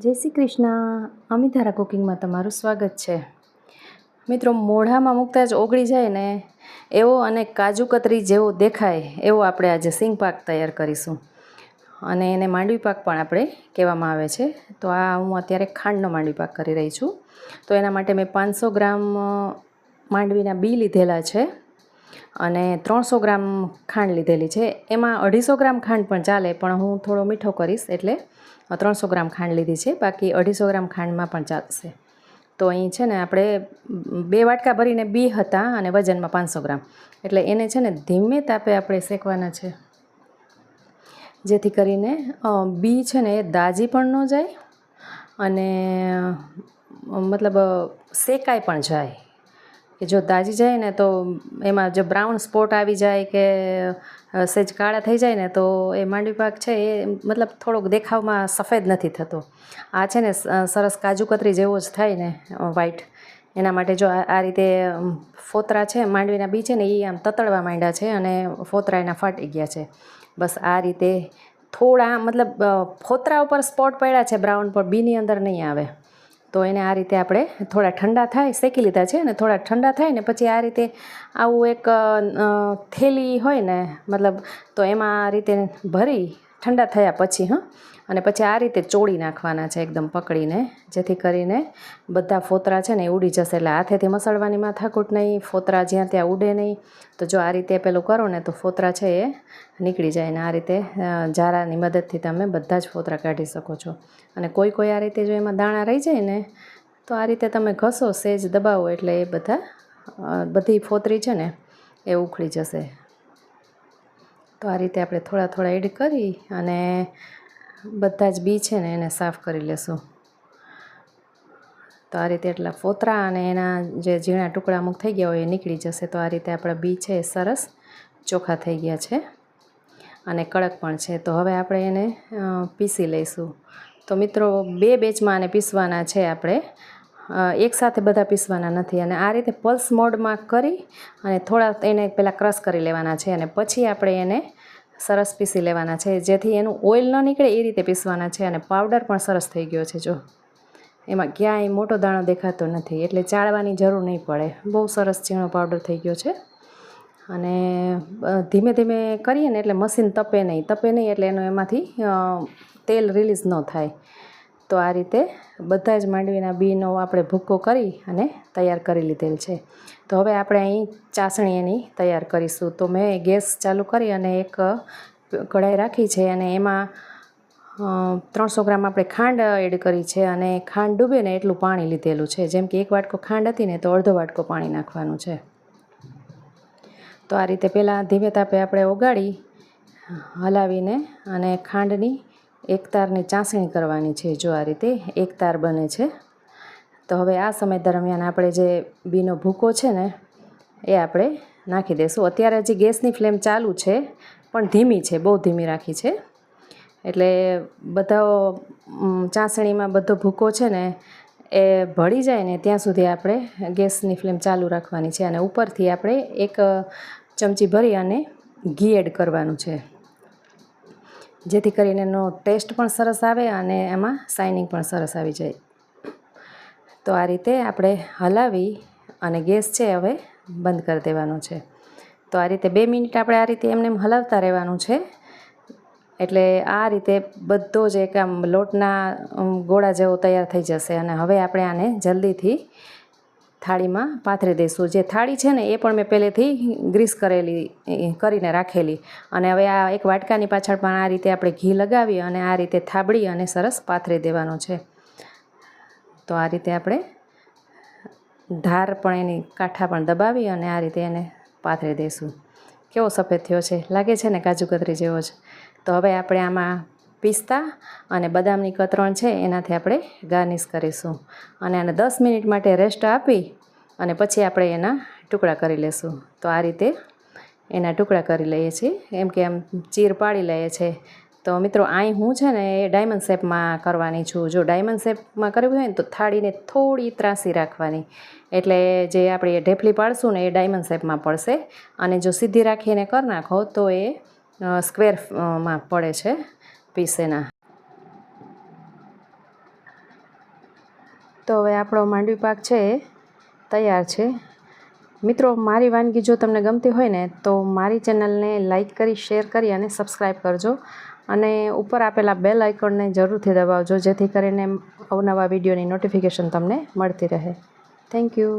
જય શ્રી કૃષ્ણ. અમિતારા કુકિંગમાં તમારું સ્વાગત છે. મિત્રો, મોઢામાં મૂકતા જ ઓગળી જાય ને એવો અને કાજુ કતરી જેવો દેખાય એવો આપણે આજે સિંગ પાક તૈયાર કરીશું. અને એને માંડવી પાક પણ આપણે કહેવામાં આવે છે. તો આ હું અત્યારે ખાંડનો માંડવી પાક કરી રહી છું. તો એના માટે મેં પાંચસો ગ્રામ માંડવીના બી લીધેલા છે અને ત્રણસો ગ્રામ ખાંડ લીધેલી છે. એમાં અઢીસો ગ્રામ ખાંડ પણ ચાલે, પણ હું થોડો મીઠો કરીશ એટલે ત્રણસો ગ્રામ ખાંડ લીધી છે, બાકી અઢીસો ગ્રામ ખાંડમાં પણ ચાલશે. તો અહીં છે ને આપણે બે વાટકા ભરીને બી હતા અને વજનમાં પાંચસો ગ્રામ. એટલે એને છે ને ધીમે તાપે આપણે શેકવાના છે. જેથી કરીને બી છે ને એ દાજી પણ ન જાય અને મતલબ શેકાય પણ જાય. કે જો દાજી જાય ને તો એમાં જો બ્રાઉન સ્પોટ આવી જાય કે સહેજ કાળા થઈ જાય ને તો એ માંડવી પાક છે એ મતલબ થોડોક દેખાવમાં સફેદ નથી થતો. આ છે ને સરસ કાજુ કતરી જેવો જ થાય ને વ્હાઈટ એના માટે જો આ આ રીતે ફોતરા છે, માંડવીના બી છે ને એ આમ તતડવા માંડ્યા છે અને ફોતરા એના ફાટી ગયા છે. બસ આ રીતે થોડા મતલબ ફોતરા ઉપર સ્પોટ પડ્યા છે બ્રાઉન પર બીની અંદર નહીં આવે. તો એને આ રીતે આપણે થોડા ઠંડા થાય, શેકી લીધા છે અને થોડા ઠંડા થાય ને પછી આ રીતે આવું એક થેલી હોય ને, મતલબ તો એમાં આ રીતે ભરી ઠંડા થયા પછી, હં? અને પછી આ રીતે ચોળી નાખવાના છે એકદમ પકડીને, જેથી કરીને બધા ફોતરા છે ને એ ઉડી જશે. એટલે હાથેથી મસળવાની માથાકૂટ નહીં, ફોતરા જ્યાં ત્યાં ઉડે નહીં. તો જો આ રીતે પેલું કરો ને, તો ફોતરા છે એ નીકળી જાય ને આ રીતે જારાની મદદથી તમે બધા જ ફોતરા કાઢી શકો છો. અને કોઈ કોઈ આ રીતે જો એમાં દાણા રહી જાય ને, તો આ રીતે તમે ઘસો, સેજ દબાવો એટલે એ બધા બધી ફોતરી છે ને એ ઉખડી જશે. તો આ રીતે આપણે થોડા થોડા એડ કરી અને બધા જ બી છે ને એને સાફ કરી લેશું. તો આ રીતે એટલા ફોતરા અને એના જે ઝીણા ટુકડા અમુક થઈ ગયા હોય એ નીકળી જશે. તો આ રીતે આપણા બી છે એ સરસ ચોખ્ખા થઈ ગયા છે અને કડક પણ છે. તો હવે આપણે એને પીસી લઈશું. તો મિત્રો, બે બેચમાં આને પીસવાના છે આપણે. એકસાથે બધા પીસવાના નથી અને આ રીતે પલ્સ મોડમાં કરી અને થોડા એને પહેલાં ક્રશ કરી લેવાના છે અને પછી આપણે એને સરસ પીસી લેવાના છે. જેથી એનું ઓઇલ ન નીકળે એ રીતે પીસવાના છે અને પાવડર પણ સરસ થઈ ગયો છે, જો. એમાં ક્યાંય મોટો દાણો દેખાતો નથી, એટલે ચાળવાની જરૂર નહીં પડે. બહુ સરસ ઝીણો પાવડર થઈ ગયો છે. અને ધીમે ધીમે કરીએ ને એટલે મશીન તપે નહીં. તપે નહીં એટલે એનું એમાંથી તેલ રિલીઝ ન થાય. તો આ રીતે બધા જ માંડવીના બીનો આપણે ભૂક્કો કરી અને તૈયાર કરી લીધેલ છે. તો હવે આપણે અહીં ચાસણી એની તૈયાર કરીશું. તો મેં ગેસ ચાલુ કરી અને એક કઢાઈ રાખી છે અને એમાં ત્રણસો ગ્રામ આપણે ખાંડ એડ કરી છે અને ખાંડ ડૂબે ને એટલું પાણી લીધેલું છે. જેમ કે એક વાટકો ખાંડ હતી ને તો અડધો વાટકો પાણી નાખવાનું છે. તો આ રીતે પહેલાં ધીમે તાપે આપણે ઓગાળી હલાવીને અને ખાંડની એક તારની ચાસણી કરવાની છે જો આ રીતે એક તાર બને છે. તો હવે આ સમય દરમિયાન આપણે જે બીનો ભૂકો છે ને, એ આપણે નાખી દઈશું અત્યારે હજી ગેસની ફ્લેમ ચાલુ છે, પણ ધીમી છે, બહુ ધીમી રાખી છે. એટલે બધા ચાસણીમાં બધો ભૂકો છે ને, એ ભળી જાય ને ત્યાં સુધી આપણે ગેસની ફ્લેમ ચાલુ રાખવાની છે. અને ઉપરથી આપણે એક ચમચી ભરી અને ઘી એડ કરવાનું છે. જેથી કરીને એનો ટેસ્ટ પણ સરસ આવે અને એમાં શાઇનિંગ પણ સરસ આવી જાય. તો આ રીતે આપણે હલાવી અને ગેસ છે હવે બંધ કરી દેવાનો છે. તો આ રીતે બે મિનિટ આપણે આ રીતે એમને એમ હલાવતા રહેવાનું છે. એટલે આ રીતે બધો જ એક આમ લોટના ગોળા જેવો તૈયાર થઈ જશે અને હવે આપણે આને જલ્દીથી થાળીમાં પાથરી દઈશું. જે થાળી છે ને, એ પણ મેં પહેલેથી ગ્રીસ કરેલી કરીને રાખેલી. અને હવે આ એક વાટકાની પાછળ પણ આ રીતે આપણે ઘી લગાવી અને આ રીતે થાબડી અને સરસ પાથરી દેવાનો છે. તો આ રીતે આપણે ધાર પણ એની કાંઠા પણ દબાવી અને આ રીતે એને પાથરી દઈશું. કેવો સફેદ થયો છે? લાગે છે ને કાજુ કતરી જેવો જ. તો હવે આપણે આમાં પિસ્તા અને બદામની કતરણ છે, એનાથી આપણે ગાર્નિશ કરીશું. અને આને દસ મિનિટ માટે રેસ્ટ આપી અને પછી આપણે એના ટુકડા કરી લેશું. તો આ રીતે એના ટુકડા કરી લઈએ છીએ. એમ કે આમ ચીર પાડી લઈએ છીએ તો મિત્રો અહીં હું છે ને એ ડાયમંડ શેપમાં કરવાની છું. જો ડાયમંડ શેપમાં કરવી હોય ને, તો થાળીને થોડી ત્રાસી રાખવાની. એટલે જે આપણે ઢેફલી પાડશું ને, એ ડાયમંડ શેપમાં પડશે. અને જો સીધી રાખીને કરી નાખો, તો એ સ્ક્વેરમાં પડે છે. પીસ એના તો હવે આપણો માંડવી પાક છે એ તૈયાર છે. મિત્રો, મારી વાનગી જો તમને ગમતી હોય ને, તો મારી ચેનલને લાઈક કરી, શેર કરી અને સબસ્ક્રાઈબ કરજો. અને ઉપર આપેલા બેલ આઇકોનને જરૂરથી દબાવજો, જેથી કરીને અવનવા વિડીયોની નોટિફિકેશન તમને મળતી રહે. Thank you.